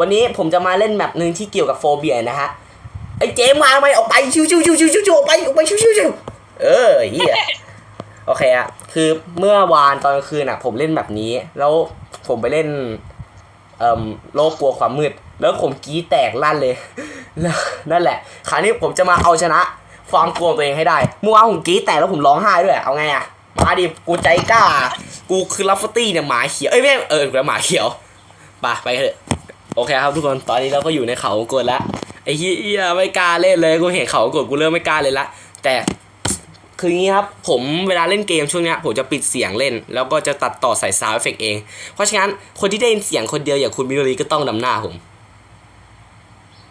วันนี้ผมจะมาเล่นแมปหนึ่งที่เกี่ยวกับโฟเบียนะฮะ ไอ้เจมมาทำไมออกไปชิวชิวชิวชิวชิวชิวออกไปออกไปชิวชิวชิวเออเฮียโอเคอะคือเมื่อวานตอนกลางคืนอะผมเล่นแบบนี้ แล้วผมไปเล่นเอ่อโลกกลัวความมืด แล้วผมกรีดแตกลั่นเลยแล้วนั่นแหละ คราวนี้ผมจะมาเอาชนะความกลัวตัวเองให้ได้เมื่อวานผมกรีดแตกแล้วผมร้องไห้ด้วยเอาไงอะมาดิกูใจกล้า กูคือลัฟฟ์ตี้เนี่ยหมาเขียวเอ้ยไม่เออแล้วหมาเขียวไปไปเถอะ โอเคครับทุกคนตอนนี้เราก็อยู่ในเขาวงกดแล้วไอ้เฮียไม่กล้าเล่นเลยกูเห็นเขาวงกดกูเริ่มไม่กล้าเลยละแต่คืออย่างนี้ครับผมเวลาเล่นเกมช่วงเนี้ยผมจะปิดเสียงเล่น แล้วก็จะตัดต่อใส่ซาวด์เอฟเฟกต์เอง เพราะฉะนั้นคนที่ได้ยินเสียงคนเดียวอย่างคุณมิโนรีก็ต้องนำหน้าผม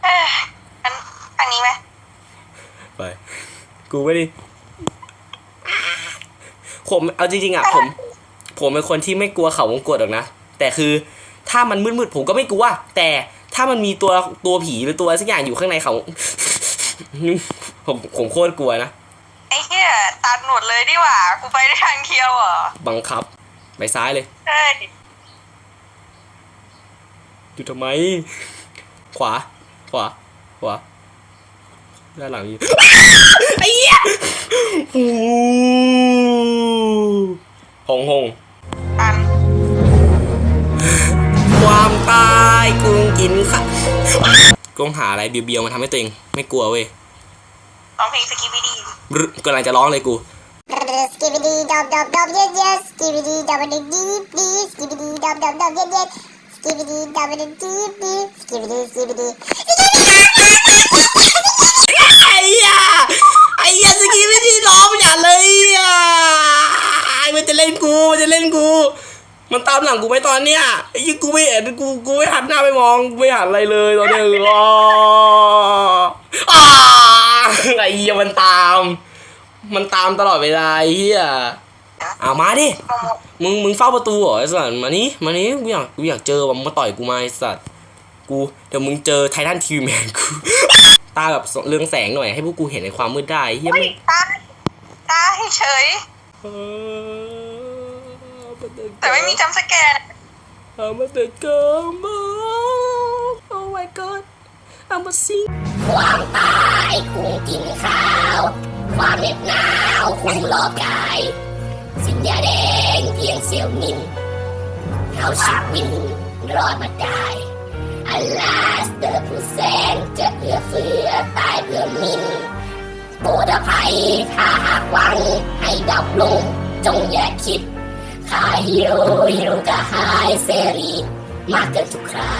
เอ้ยอันอันนี้ไหมไปกูไม่ได้ผมเอาจริงๆอะผม ผมเป็นคนที่ไม่กลัวเขาวงกดหรอกนะแต่คือ ถ้ามันมืดๆผมก็ไม่กลัว แต่ถ้ามันมีตัวตัวผีหรือตัวสักอย่างอยู่ข้างในเขาผมผมโคตรกลัวนะไอ้เหี้ยตัดหนวดเลยดีกว่า กูไปได้ทางเดียวเหรอบังคับ ไปซ้ายเลยเฮ้ยอยู่ทำไม ขวา ขวา ขวาด้านหลังอยู่ไอ้เหี้ย กินค่ะกงหาอะไรเบียวๆมาทำให้ตัวเองไม่กลัวเว้ยร้องเพลงสกีบีดีรึกำลังจะร้องเลยกู Skibidi dub dub dub yes yes. Skibidi dub dub deep deep. Skibidi dub dub dub yes yes. Skibidi dub dub deep deep. Skibidi skibidi. ไอ้ยาไอ้ยาสกีไม่ได้ร้องอย่าเลยอะมันจะเล่นกูมันจะเล่นกู มันตามหลังกูไหมตอนเนี้ยไอ้ยี่กูไม่เห็นกูกูไม่หันหน้าไปมองไม่หันอะไรเลยตอนเนี้ยอ๋ออ่าไอ้เหี้ยมันตาม มันตามตลอดเวลาไอ้เหี้ยเอามาดิมึงมึงเฝ้าประตูเหรอไอ้สัตว์มานี่มานี่กูอยากกูอยากเจอว่ะมึงมาต่อยกูมาไอ้สัตว์กูเดี๋ยวมึงเจอไททันทีแมนกูตาแบบเรืองแสงหน่อยให้พวกกูเห็นในความมืดได้เฮียเฮ้ยไม่ตายตายเฉย แต่ไม่มีจำสแกนเอามาเด็กเกินมา Oh my god I'm a sing ความตายคงกินข้าว ความเหน็บหนาวคงหลอกกาย สิญญาแดงเพียงเสี้ยวนินเขาชีวินรอดมาได้อลาสเตอร์ผู้แสนจะเอื้อเฟื้อตายเพื่อมินโปรดอภัยถ้าหากหวังให้ดับลงจงอย่าคิด ข้าฮิโร่ฮิโร่ก็หายเสรีมากเกินทุกครา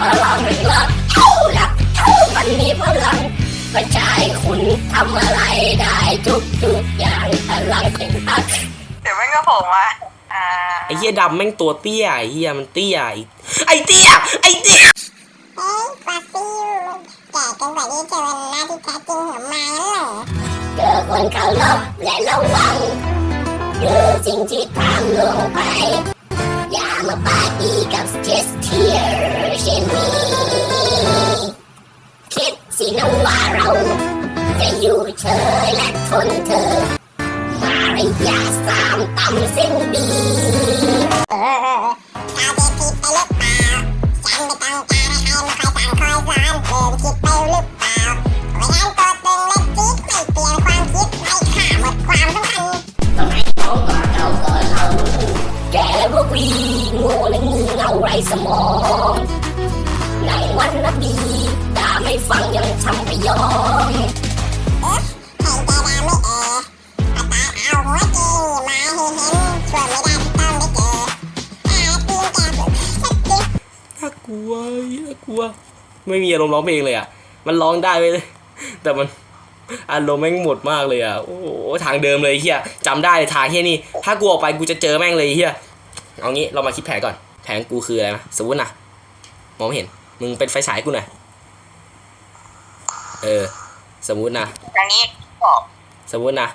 พลังหลักเท่าหลักเท่ามันมีพลังกระจายคุณทำอะไรได้ทุกทุกๆอย่างพลังเป็นพักเดี๋ยวแม่งก็โผล่มาอ่าไอ้เฮียดำแม่งตัวเตี้ยไอ้เฮียมันเตี้ยอีกไอ้เตี้ยไอ้เตี้ย Hey, Fluffy, แก่กันกว่านี้เจอหน้าที่แท้จริงของมาแล้วเหรอเจอคนเคารพและระวัง คือสิ่งที่ทำลงไป อย่ามาปาดีกับเจสเทียร์เช่นนี้คิดสินะว่าเราจะอยู่เฉยและทนเธอมารยาสามต่ำสิ้นดีเออตาเจ็บผิดไปหรือเปล่าฉันไม่ต้องการให้ใครมาคอยสั่งคอยสอนเริ่มคิดไปหรือ โง่และงีเง่าไรสมองในวันนบีด่าไม่ฟังยังทำไม่ยอมเอ๊ะเห็นใจดำไม่เอปาตาเอาหัวจริงมาให้เห็นช่วยไม่ได้ต้องได้เจออาตีนแก้มชัดจิ๊บน่ากลัวน่ากลัว ไม่มีอารมณ์ร้องเพลงเลยอะ มันร้องได้ไปเลย แต่มันอารมณ์แม่งหมดมากเลยอะ โอ้ทางเดิมเลยเฮียจำได้เลยทางเฮียนี่ ถ้ากูออกไปกูจะเจอแม่งเลยเฮีย เอางี้เรามาคิดแผนก่อน แผนกูคืออะไรนะสมมตินะมองไม่เห็น มึงเป็นไฟฉายกูหน่อย เออ สมมุตินะอย่างนี้บอกสมมตินะ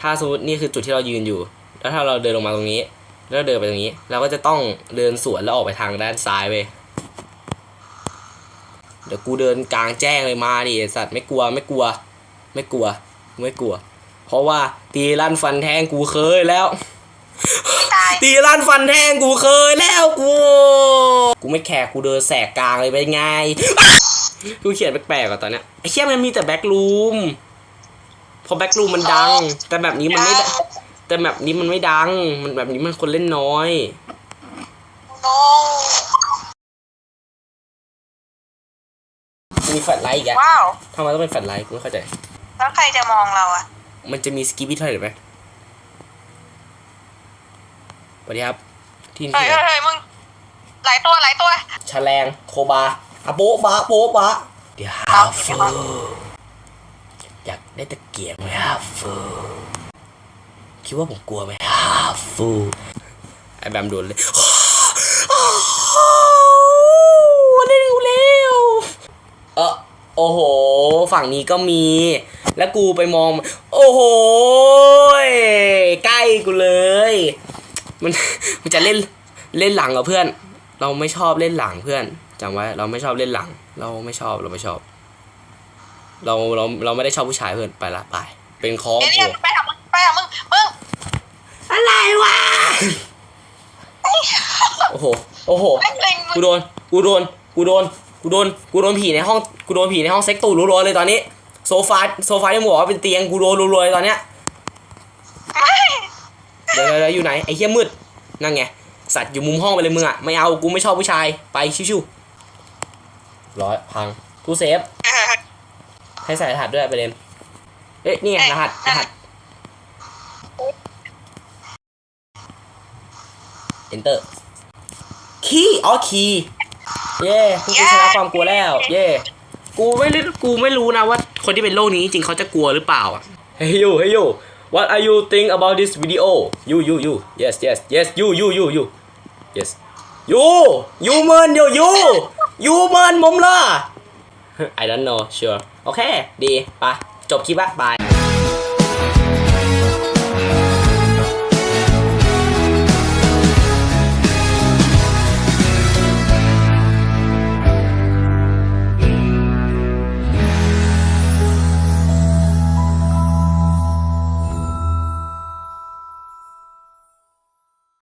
ถ้าสมมตินี่คือจุดที่เรายืนอยู่ แล้วถ้าเราเดินลงมาตรงนี้ แล้วเดินไปตรงนี้ เราก็จะต้องเดินสวนแล้วออกไปทางด้านซ้ายไปเดี๋ยวกูเดินกลางแจ้งเลยมาดิไอ้สัตว์ไม่กลัวไม่กลัว ไม่กลัว ไม่กลัว เพราะว่าตีลั่นฟันแทงกูเคยแล้ว ตายตีลั่นฟันแทงกูเคยแล้วกู กูไม่แคร์กูเดินแสกกลางเลยไปนไงอะกูเขียนแปลกๆก่อนตอนเนี้ยไอ้เชี่ยมันมีแต่แบ็กลูมพอแบ็กลูมมันดัง แต่แบบนี้มันไม่ดังแต่แบบนี้มันไม่ดัง มันแบบนี้มันคนเล่นน้อยน้องมีแฟลชไลท์อีกอะว้าว ทำไมต้องเป็นแฟลชไลท์กูไม่เข้าใจ แล้วใครจะมองเราอะ มันจะมีสกิปปี้เท่าไหร่ไหม สวัสดีครับ ที่เฮ้ยนี่เฮ้ยเฮ้ยมึง หลายตัวหลายตัว แฉลงโคบาอะโป๊ะบะโป๊ะบะเดี๋ยวฮาฟูอยากได้ตะเกียบไหมฮาฟูคิดว่าผมกลัวไหมฮาฟูไอ้แบมโดนเลยเร็วเร็วเออโอ้โห ฝั่งนี้ก็มี แล้วกูไปมอง โอ้โหยใกล้กูเลย มันมันจะเล่นเล่นหลังกับเพื่อน เราไม่ชอบเล่นหลังเพื่อนจำไว้เราไม่ชอบเล่นหลัง เราไม่ชอบเราไม่ชอบ เราเราเราไม่ได้ชอบผู้ชายเพื่อนไปละไป เป็นคอเดี๋ยวกูเนี่ยไปหามึงไปหามึงมึงอะไรวะโอ้โหโอ้โหแม่งเล็งมึกูงโดนกูโดนกูโดนกูโดนกูโดนผีในห้องกูโดนผีในห้องเซ็กตูรัวๆเลยตอนนี้โซฟาโซฟาที่มึงบอกว่าเป็นเตียงกูโดนรัวๆเลยตอนเนี้ยไม่ เดี๋ยวเดี๋ยวเดี๋ยวอยู่ไหนไอ้เหี้ยมืดนั่นไงสัตว์อยู่มุมห้องไปเลยมึงอะไม่เอากูไม่ชอบผู้ชายไปชิวๆร้อยพังกูเซฟให้ใส่รหัสด้วยประเด็นเอ๊ะนี่ไงรหัสรหัส enter คีย์อ๋อคีย์เย่พวกกูชนะความกลัวแล้ว เย่กูไม่รู้กูไม่รู้นะว่า คนที่เป็นโรคนี้จริงๆเขาจะกลัวหรือเปล่าอะ Hey you Hey you What are you think about this video You you you Yes yes yes you you you you Yes you you เมินเดี๋ยว you you เมินผมล่ะ I don't know sure โอเค ดีไปจบคลิปละบาย